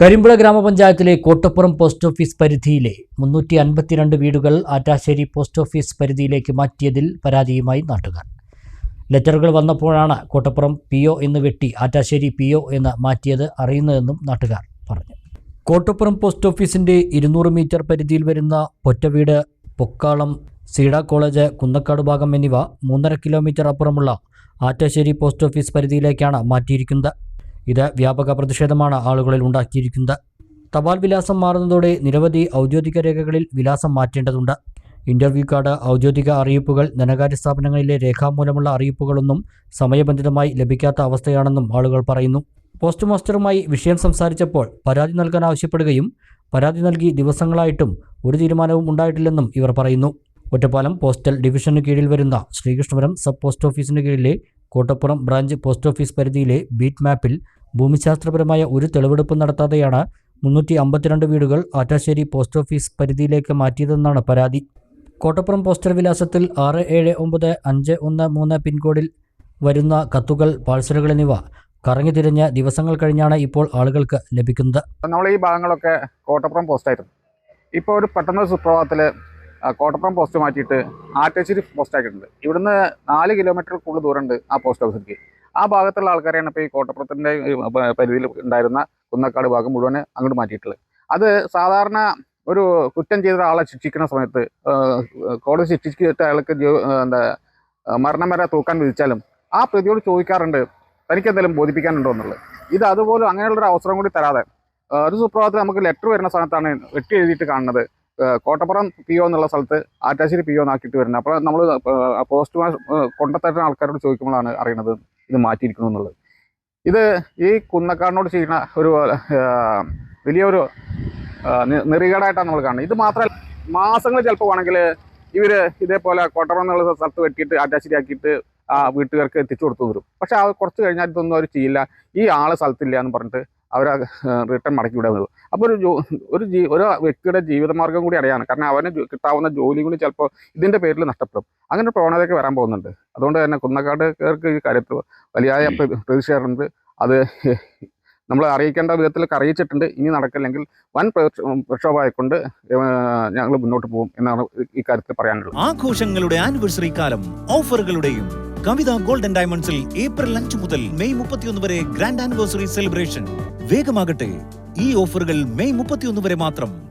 കരിമ്പുഴ ഗ്രാമപഞ്ചായത്തിലെ Kottappuram post office പരിധിയിലെ മുന്നൂറ്റി അൻപത്തിരണ്ട് വീടുകൾ ആറ്റാശ്ശേരി പോസ്റ്റ് ഓഫീസ് പരിധിയിലേക്ക് മാറ്റിയതിൽ പരാതിയുമായി നാട്ടുകാർ. ലെറ്ററുകൾ വന്നപ്പോഴാണ് കോട്ടപ്പുറം പി ഒ എന്ന് വെട്ടി ആറ്റാശ്ശേരി പി ഒ എന്ന് മാറ്റിയത് അറിയുന്നതെന്നും നാട്ടുകാർ പറഞ്ഞു. കോട്ടപ്പുറം പോസ്റ്റ് ഓഫീസിന്റെ ഇരുന്നൂറ് മീറ്റർ പരിധിയിൽ വരുന്ന പൊറ്റവീട് പൊക്കാളം സീഡ കോളേജ് കുന്നക്കാട് ഭാഗം എന്നിവ മൂന്നര കിലോമീറ്റർ അപ്പുറമുള്ള ആറ്റാശ്ശേരി പോസ്റ്റ് ഓഫീസ് പരിധിയിലേക്കാണ് മാറ്റിയിരിക്കുന്നത്. ഇത് വ്യാപക പ്രതിഷേധമാണ് ആളുകളിൽ ഉണ്ടാക്കിയിരിക്കുന്നത്. തപാൽ വിലാസം മാറുന്നതോടെ നിരവധി ഔദ്യോഗിക രേഖകളിൽ വിലാസം മാറ്റേണ്ടതുണ്ട്. ഇന്റർവ്യൂ കാർഡ് ഔദ്യോഗിക അറിയിപ്പുകൾ ധനകാര്യ സ്ഥാപനങ്ങളിലെ രേഖാമൂലമുള്ള അറിയിപ്പുകളൊന്നും സമയബന്ധിതമായി ലഭിക്കാത്ത അവസ്ഥയാണെന്നും ആളുകൾ പറയുന്നു. പോസ്റ്റ് മാസ്റ്ററുമായി വിഷയം സംസാരിച്ചപ്പോൾ പരാതി നൽകാൻ ആവശ്യപ്പെടുകയും പരാതി നൽകി ദിവസങ്ങളായിട്ടും ഒരു തീരുമാനവും ഉണ്ടായിട്ടില്ലെന്നും ഇവർ പറയുന്നു. ഒറ്റപ്പാലം പോസ്റ്റൽ ഡിവിഷനു കീഴിൽ വരുന്ന ശ്രീകൃഷ്ണപുരം സബ് പോസ്റ്റ് ഓഫീസിന് കീഴിലെ കോട്ടപ്പുറം ബ്രാഞ്ച് പോസ്റ്റ് ഓഫീസ് പരിധിയിലെ ബീറ്റ് മാപ്പിൽ ഭൂമിശാസ്ത്രപരമായ ഒരു തെളിവെടുപ്പ് നടത്താതെയാണ് മുന്നൂറ്റി അമ്പത്തിരണ്ട് വീടുകൾ ആറ്റാശ്ശേരി പോസ്റ്റ് ഓഫീസ് പരിധിയിലേക്ക് മാറ്റിയതെന്നാണ് പരാതി. കോട്ടപ്പുറം പോസ്റ്റർ വിലാസത്തിൽ ആറ് ഏഴ് ഒമ്പത് അഞ്ച് ഒന്ന് മൂന്ന് പിൻകോഡിൽ വരുന്ന കത്തുകൾ പാഴ്സലുകൾ എന്നിവ കറങ്ങി തിരിഞ്ഞ ദിവസങ്ങൾ കഴിഞ്ഞാണ് ഇപ്പോൾ ആളുകൾക്ക് ലഭിക്കുന്നത്. നമ്മൾ ഈ ഭാഗങ്ങളൊക്കെ കോട്ടപ്പുറം പോസ്റ്റായിരുന്നു. ഇപ്പോൾ ഒരു പെട്ടെന്ന് സുപ്രഭാതത്തിൽ കോട്ടപ്പുറം പോസ്റ്റ് മാറ്റിയിട്ട് ആറ്റശ്ശേരി പോസ്റ്റ് ആക്കിയിട്ടുണ്ട്. ഇവിടുന്ന് നാല് കിലോമീറ്റർ കൂടുതൽ ദൂരമുണ്ട് ആ പോസ്റ്റ് ഓഫീസിലേക്ക് ആ ഭാഗത്തുള്ള ആൾക്കാരെയാണ് ഇപ്പോൾ ഈ കോട്ടപ്പുറത്തിന്റെ പരിധിയിൽ ഉണ്ടായിരുന്ന കുന്നക്കാട് ഭാഗം മുഴുവൻ അങ്ങോട്ട് മാറ്റിയിട്ടുള്ളത്. അത് സാധാരണ ഒരു കുറ്റം ചെയ്ത ആളെ ശിക്ഷിക്കുന്ന സമയത്ത് കോടതി ശിക്ഷിച്ചിട്ട് അയാൾക്ക് എന്താ മരണം വരെ തൂക്കാൻ വിധിച്ചാലും ആ പ്രതിയോട് ചോദിക്കാറുണ്ട് തനിക്ക് എന്തെങ്കിലും ബോധിപ്പിക്കാനുണ്ടോ? എന്നുള്ളത്. ഇത് അതുപോലും അങ്ങനെയുള്ളൊരു അവസരം കൂടി തരാതെ ഒരു സുപ്രഭാതത്തിൽ നമുക്ക് ലെറ്റർ വരുന്ന സമയത്താണ് വെട്ടി എഴുതിയിട്ട് കാണുന്നത്. കോട്ടപ്പുറം പി ഒ എന്നുള്ള സ്ഥലത്ത് ആറ്റാശ്ശേരി പി ഒ എന്നാക്കിയിട്ട് വരുന്നത്. അപ്പോൾ നമ്മൾ പോസ്റ്റ് കൊണ്ടത്തരുന്ന ആൾക്കാരോട് ചോദിക്കുമ്പോഴാണ് അറിയണത് ഇത് മാറ്റിയിരിക്കുന്നു എന്നുള്ളത്. ഇത് ഈ കുന്നക്കാടിനോട് ചെയ്യുന്ന ഒരു വലിയൊരു നെറികേടായിട്ടാണ് നമ്മൾ കാണുന്നത്. ഇത് മാത്രമല്ല മാസങ്ങൾ ചിലപ്പോൾ വേണമെങ്കിൽ ഇവർ ഇതേപോലെ കോട്ടപ്പുറം എന്നുള്ള സ്ഥലത്ത് വെട്ടിയിട്ട് ആറ്റാശ്ശേരി ആക്കിയിട്ട് ആ വീട്ടുകാർക്ക് എത്തിച്ചു കൊടുത്തു വരും പക്ഷെ അത് കുറച്ച് കഴിഞ്ഞാൽ ഇതൊന്നും അവർ ചെയ്യില്ല. ഈ ആൾ സ്ഥലത്തില്ല എന്ന് പറഞ്ഞിട്ട് അവർ റിട്ടേൺ മടക്കി വിടാൻ വരും അപ്പോൾ ഒരു ജോ ഒരു ജീ ഒരു വ്യക്തിയുടെ ജീവിതമാർഗം കൂടി അറിയാണ്. കാരണം അവന് കിട്ടാവുന്ന ജോലി കൂടി ചിലപ്പോൾ ഇതിന്റെ പേരിൽ നഷ്ടപ്പെടും. അങ്ങനെ ഒരു പ്രവണതയൊക്കെ വരാൻ പോകുന്നുണ്ട്. അതുകൊണ്ട് തന്നെ കുന്നക്കാട്ടുകാർക്ക് ഈ കാര്യത്തിൽ വലിയ പ്ര- പ്രതിഷേധമുണ്ട്. അത് നമ്മൾ അറിയിക്കേണ്ട വിധത്തിലൊക്കെ അറിയിച്ചിട്ടുണ്ട്. ഇനി നടക്കില്ലെങ്കിൽ വൻ പ്രക്ഷ- പ്രക്ഷോഭമായിക്കൊണ്ട് ഞങ്ങൾ മുന്നോട്ട് പോകും എന്നാണ് ഈ കാര്യത്തിൽ പറയാനുള്ളത്. ആഘോഷങ്ങളുടെ ആനിവേഴ്സറി കാലം ഓഫറുകളുടെയും കവിത ഗോൾഡൻ ഡയമണ്ട്സിൽ ഏപ്രിൽ അഞ്ച് മുതൽ മെയ് മുപ്പത്തിയൊന്ന് വരെ ഗ്രാൻഡ് ആനിവേഴ്സറി സെലിബ്രേഷൻ വേഗമാകട്ടെ. ഈ ഓഫറുകൾ മെയ് മുപ്പത്തിയൊന്ന് വരെ മാത്രം.